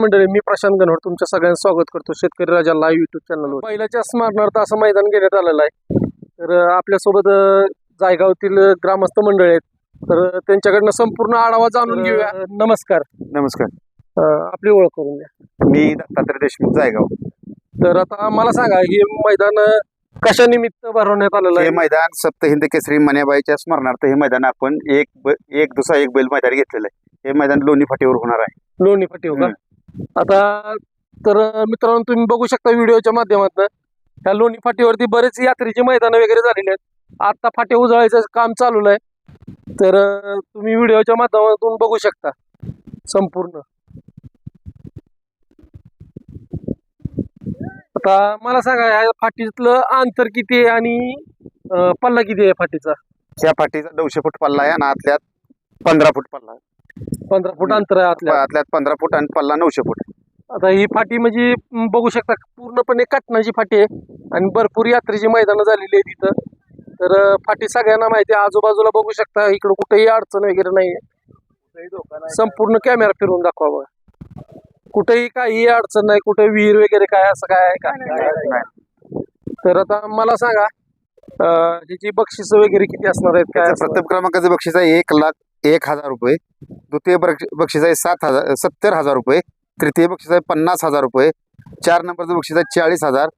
मंडळी मी प्रशांत गणवड तुमच्या सगळ्यांचं स्वागत करतो शेतकरी राजा लाईव्ह युट्यूब चॅनलवर पहिल्याच्या स्मरणार्थ असं मैदान घेण्यात आलेलं आहे. तर आपल्यासोबत जायगावतील ग्रामस्थ मंडळ आहेत. तर त्यांच्याकडनं संपूर्ण आढावा जाणून घेऊया. नमस्कार. नमस्कार. आपली ओळख करून द्या. मी दत्तात्रय देशमुख जायगाव. तर आता मला सांगा हे मैदान कशा निमित्त भरवण्यात आलेलं हे आहे मैदान सप्त हिंद केसरी मन्याबाईच्या स्मरणार्थ हे मैदान आपण एक एक दुसरा एक बैल मैदान घेतलेलं आहे. हे मैदान लोणी फाटीवर होणार आहे. लोणी फाटीव का? आता तर मित्रांनो तुम्ही बघू शकता व्हिडिओच्या माध्यमातून. ह्या लोणी फाटीवरती बरेच यात्रेची मैदानं वगैरे झालेली आहेत. आता फाटे उजळायचं काम चालू आहे. तर तुम्ही व्हिडिओच्या माध्यमातून बघू शकता. संपूर्ण. आता मला सांगा ह्या फाटीतलं अंतर किती आहे आणि पल्ला किती आहे फाटीचा? ह्या फाटीचा नऊशे फूट पल्ला आहे आणि आतल्यात पंधरा फूट पल्ला आहे. पंधरा फूट अंतर आहे आतल्या. आतल्यात पंधरा फूट आणि पल्ला नऊशे फूट. आता ही फाटी म्हणजे म, बघू शकता पूर्णपणे काटण्याची फाटी आहे. आणि भरपूर यात्रेची मैदानं झालेली आहे तिथं तर अं, फाटी सगळ्यांना माहिती आहे. आजूबाजूला बघू शकता इकडं कुठेही अडचण वगैरे नाही संपूर्ण कॅमेरा फिरून दाखवा बघा कुठेही काही अडचण नाही कुठे विहीर वगैरे काय असं काय आहे का? तर आता मला सांगा अं, ह्याची बक्षिस वगैरे किती असणार आहेत? काय त्याचं असणार? प्रथम क्रमांकाचं बक्षीस आहे एक लाख एक हजार रुपये. द्वितीय बक्ष- बक्षीस आहे सात हजार सत्तर हजार रुपये. तृतीय बक्षीस आहे पन्नास हजार रुपये. चार नंबरचं बक्षीस आहे चाळीस हजार.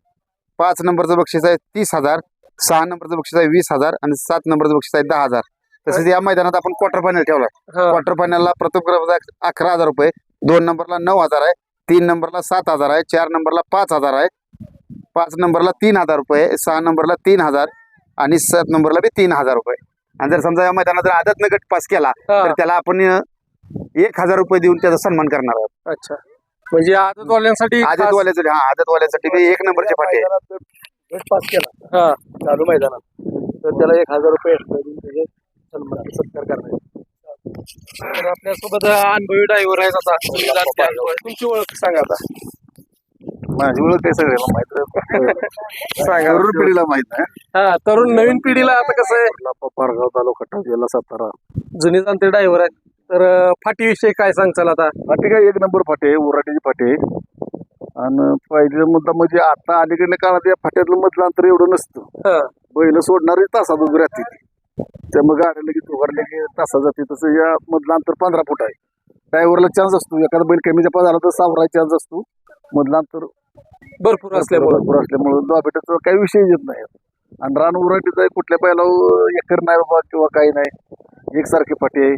पाच नंबरचं बक्षीस आहे तीस हजार. सहा नंबरचं बक्षीस आहे वीस हजार आणि सात नंबरचं बक्षीस आहे दहा हजार. तसेच या मैदानात आपण क्वार्टर फायनल ठेवला. क्वार्टर फायनलला प्रथम क्रमांक अकरा हजार रुपये. दोन नंबरला नऊ हजार आहे. तीन नंबरला सात हजार आहे. चार नंबरला पाच हजार आहे. पाच नंबरला तीन हजार रुपये. सहा नंबरला तीन हजार आणि सात नंबरला बी तीन हजार रुपये. आणि जर समजा या मैदानात जर आदत गट पास केला हा. तर त्याला आपण एक हजार रुपये देऊन त्याचा सन्मान करणार आहोत अच्छा म्हणजे आदतवाल्यांसाठी खास- आदतवाल्यासाठी हा आदतवाल्यासाठी बी एक नंबरचे फाटे आहे. गट पास केला हा चालू मैदानात तर त्याला एक हजार रुपये extra देऊन त्याचे सन्मान सत्कार करण्यात तर आपल्यासोबत अनुभवी ड्रायव्हर आहेत आता तुम्ही जाणते आहे. तुमची ओळख सांगा आता माझी ओळख ते सगळे माहीत सांगा. तरुण पिढीला माहीत आहे. हा तरुण नवीन पिढीला आता कसं आहे? पारगाव तालुका जिल्हा सातारा. जुने जाणते ड्रायव्हर आहेत. तर अं, फाटीविषयी काय सांगचाल आता? फाटे काय? एक नंबर फाटे आहे, उराटीची फाटे आहे. आणि पहिला मुद्दा म्हणजे आता अलीकडल्या काळात या फाट्यातलं मधलं अंतर एवढं नसतं. हा, बैल सोडणारी तासात उभी राहते त्यामुळे गाड्या लगेच उभारले की तासा जाते. तसं या मधलं अंतर पंधरा फूट आहे. ड्रायव्हरला चान्स असतो. एखादा बैल कमी जपा झाला तर सावरायचा चान्स असतो. मधलं अंतर भरपूर असल्यामुळं. भरपूर असल्यामुळे दॉबेटाचा काही विषय येत नाही. आणि रान उराटीचा कुठल्या बैला एकर नाही बाबा किंवा काही नाही. एकसारखी फाटी आहे.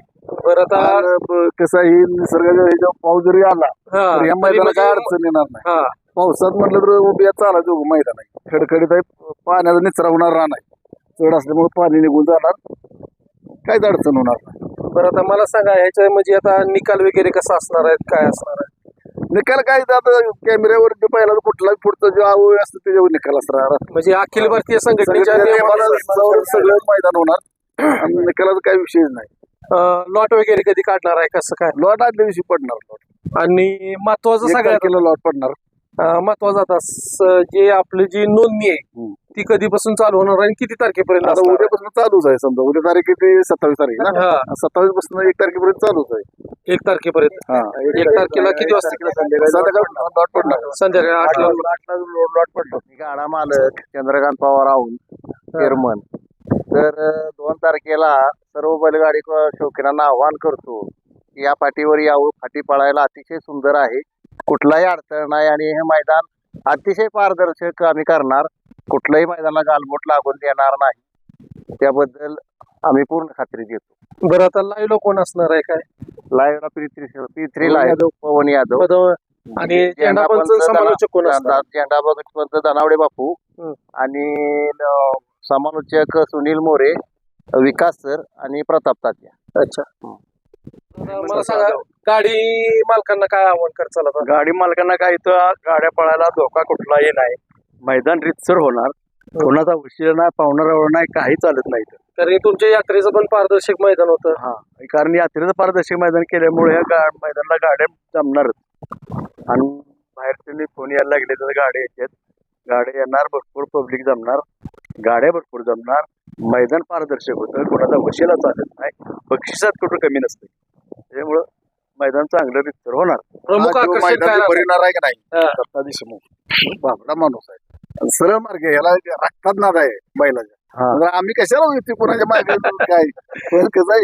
बरं आता आणि ब- कसं आहे निसर्गाच्या पाऊस जरी आला हा, तर या तरी मैदानाला काय म्हणजे- अडचण येणार नाही. हा. पावसात म्हटलं तर उभ्या चाला जो मैदान आहे. खडखडीत आहे पाण्याचा निचरा होणार रान आहे. चढ असल्यामुळे पाणी निघून जाणार. काहीच अडचण होणार नाही. बरं आता मला सांगा ह्याच्या म्हणजे आता निकाल वगैरे कसा असणार आहे काय असणार आहे निकाल काय आता कॅमेऱ्यावर जे पहिला कुठला पुढचं जे आवय असतं त्याच्यावर निकाल असणार. म्हणजे अखिल भारतीय संघटनेच्या सगळं मैदान होणार. आणि निकालाचा काही विषय नाही. लॉट वगैरे कधी काढणार आहे? कसं काय? लॉट आदल्या दिवशी पडणार लॉट. आणि महत्वाचं सगळ्यात किलो लॉट पडणार. महत्वाचं आता जे आपली जी नोंदणी आहे. ती कधीपासून चालू होणार आहे आणि किती तारखेपर्यंत? आता असणार? उद्यापासून चालूच आहे समजा. उद्या तारीख किती? सत्तावीस तारीख ना? हा. सत्तावीसपासून एक तारखेपर्यंत चालूच आहे. एक तारखेपर्यंत. हा. एक तारखेला किती वाजता संध्याकाळी लॉट पडणार. संध्याकाळी आठला आठला लॉट पडतो गाडा मालक चंद्रकांत पवार आऊन चेअरमन तर अं, दोन तारखेला सर्व बैलगाडी क- शौकीनांना आवाहन करतो की या फाटीवर यावं. फाटी पळायला अतिशय सुंदर आहे. कुठलाही अडचण नाही आणि हे मैदान अतिशय पारदर्शक आम्ही करणार. कुठल्याही मैदानाला गालबोट लागून देणार नाही. त्याबद्दल आम्ही पूर्ण खात्री देतो. बरं आता लाईव्ह कोण असणार आहे काय? लाईव्हला P three P three live Pawan Yadav. आणि झेंडा पंच समालोचक कोण असणार? झेंडा पंच धनावडे बापू. आणि समालोचक सुनील मोरे विकास सर आणि प्रताप तात्या. अच्छा. मला सांगा गाडी मालकांना काय आव्हान करचाल गाडी मालकांना काय इथं गाड्या पळायला धोका कुठलाही नाही. मैदान रितसर होणार. कोणाचा उशीर नाही पाहुणार नाही काही चालत नाही इथं. कारण हे तुमच्या यात्रेचं पण पारदर्शक मैदान होतं. हा कारण यात्रेचं पारदर्शक मैदान केल्यामुळे या गा मैदानाला गाड्या जमणारच आणि बाहेरचे फोन यायला लागले तर गाड्या येतात गाड्या येणार भरपूर पब्लिक जमणार. गाड्या भरपूर जमणार. मैदान पारदर्शक होतं. कोणाचा वशिला चालत नाही. बक्षिसात कुठं कमी नसते. त्यामुळं मैदान चांगलं रितसर होणार. प्रमुख हा आकर्षण काय राहणार? आहे का नाही? हा. दत्ता देशमुख बाबडा माणूस आहे. सरळ मार्ग आहे. याला रक्तात नाद आहे बैलाच्या आम्ही कशाला होती कोणाच्या मागे काय? पण कसं आहे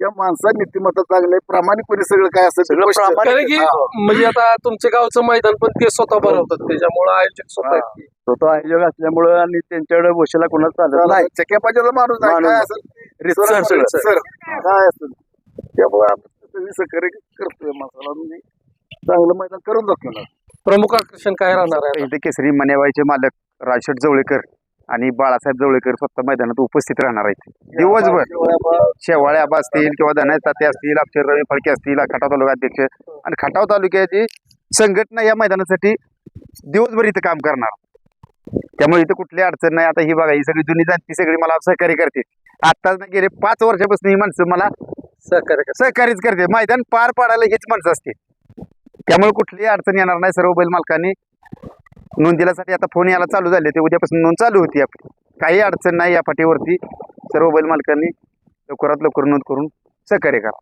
त्या माणसा नीतिमत्ता चांगलं आहे. प्रामाणिकपणे सगळं काय असेल ते गोष्ट- कारण की हा. म्हणजे आता तुमच्या गावचं मैदान पण ते स्वतः भरवतात त्याच्यामुळे आयोजक स्वतः आहेत ते. स्वतः आयोजक असल्यामुळे आणि त्यांच्याकडे वशिला कोणाला चालत नाही. चक्यापाच्याला माणूस आहे काय असेल? रितसर सर, सगळं, काय असेल? त्यामुळे आपण सगळी सहकार्य करतोय माणसाला. म्हणजे चांगलं मैदान करून दाखवणार. प्रमुख आकर्षण काय राहणार आहे इथे केसरी मनेबाईचे मालक राजशेठ जवळेकर आणि बाळासाहेब जवळेकर स्वतः मैदानात उपस्थित राहणार आहेत. दिवसभर शेवाळे आबा असतील किंवा धनाय ताते असतील अक्षर रवी फळके असतील खटाव तालुका अध्यक्ष आणि खटाव तालुक्याची संघटना या मैदानासाठी दिवसभर इथं काम करणार. त्यामुळे इथं कुठली अडचण नाही. आता ही बघा ही सगळी जुनी जाणती सगळी मला सहकार्य करते. आत्ताच नाही गेले पाच वर्षापासून ही माणसं मला सहकार्य करा. सहकार्यच करते. मैदान पार पाडायला हीच माणसं असते. त्यामुळे कुठलीही अडचण येणार नाही. सर्व बैल मालकांनी नोंदीलासाठी आता फोन यायला चालू झाले ते उद्यापासून नोंद चालू होती आपली. काही अडचण नाही या पाठीवरती. सर्व बैल मालकांनी लवकरात लवकर नोंद करून सहकार्य करा.